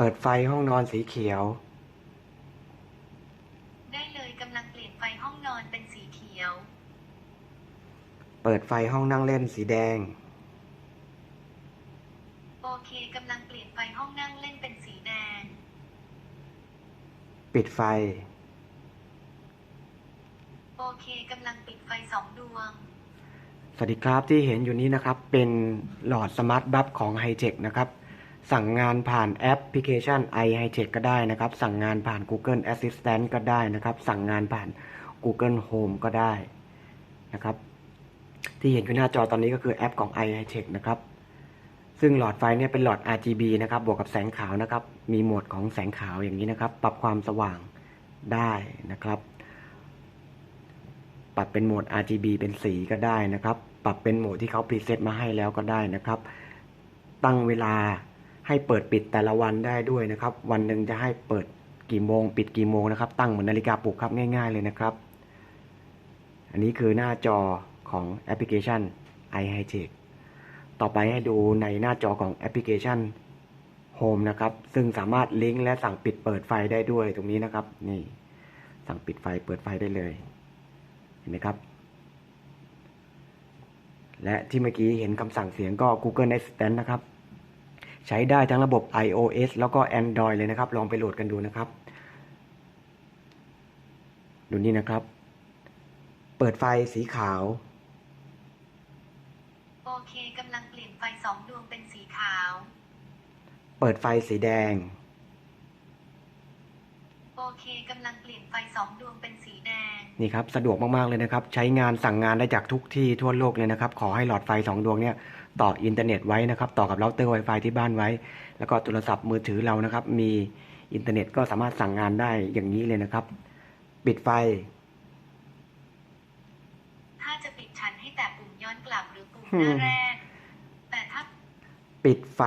เปิดไฟห้องนอนสีเขียว ได้เลยกำลังเปลี่ยนไฟห้องนอนเป็นสีเขียว เปิดไฟห้องนั่งเล่นสีแดง โอเคกำลังเปลี่ยนไฟห้องนั่งเล่นเป็นสีแดง ปิดไฟ โอเคกำลังปิดไฟสองดวง สวัสดีครับที่เห็นอยู่นี้นะครับ เป็นหลอดสมาร์ทบัฟของ h i t e c h นะครับ สั่งงานผ่านแอปพลิเคชัน i h i t e c h ก็ได้นะครับ สั่งงานผ่าน Google Assistant ก็ได้นะครับ สั่งงานผ่าน Google Home ก็ได้นะครับ ที่เห็นอยู่หน้าจอตอนนี้ก็คือแอปของ i h i t e c h นะครับ ซึ่งหลอดไฟเนี่ยเป็นหลอด RGB นะครับ บวกกับแสงขาวนะครับ มีโหมดของแสงขาวอย่างนี้นะครับ ปรับความสว่างได้นะครับ ปรับเป็นโหมด RGB เป็นสีก็ได้นะครับ ปรับเป็นโหมดที่เขาพรีเซตมาให้แล้วก็ได้นะครับ ตั้งเวลา ให้เปิดปิดแต่ละวันได้ด้วยนะครับ วันหนึ่งจะให้เปิดกี่โมง ปิดกี่โมงนะครับ ตั้งเหมือนนาฬิกาปลุกครับง่าย ๆเลยนะครับ อันนี้คือหน้าจอของแอปพลิเคชัน i h i t e c h ต่อไปให้ดูในหน้าจอของแอปพลิเคชัน Home นะครับ ซึ่งสามารถลิงก์และสั่งปิดเปิดไฟได้ด้วยตรงนี้นะครับ นี่ สั่งปิดไฟเปิดไฟได้เลย เห็นไหมครับ และที่เมื่อกี้เห็นคำสั่งเสียงก็ Google Assistant นะครับ ใช้ได้ทั้งระบบ iOS แล้วก็ Android เลยนะครับ ลองไปโหลดกันดูนะครับ ดูนี่นะครับ เปิดไฟสีขาว โอเคกำลังเปลี่ยนไฟสองดวงเป็นสีขาว เปิดไฟสีแดง โอเคกำลังเปลี่ยนไฟสองดวงเป็นสีแดง นี่ครับ สะดวกมาก ๆ เลยนะครับ ใช้งานสั่งงานได้จากทุกที่ทั่วโลกเลยนะครับ ขอให้หลอดไฟ2ดวงเนี่ย ต่ออินเทอร์เน็ตไว้นะครับ ต่อกับเราเตอร์ Wi-Fi ที่บ้านไว้ แล้วก็โทรศัพท์มือถือเรานะครับ มีอินเทอร์เน็ตก็สามารถสั่งงานได้อย่างนี้เลยนะครับ ปิดไฟ ถ้าจะปิดฉันให้แต่ปุ่มย้อนกลับหรือปุ่มหน้าแรก แต่ถ้าปิดไฟ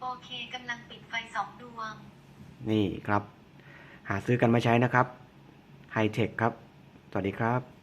โอเคกำลังปิดไฟสองดวง นี่ครับ หาซื้อกันมาใช้นะครับไฮเทคครับ สวัสดีครับ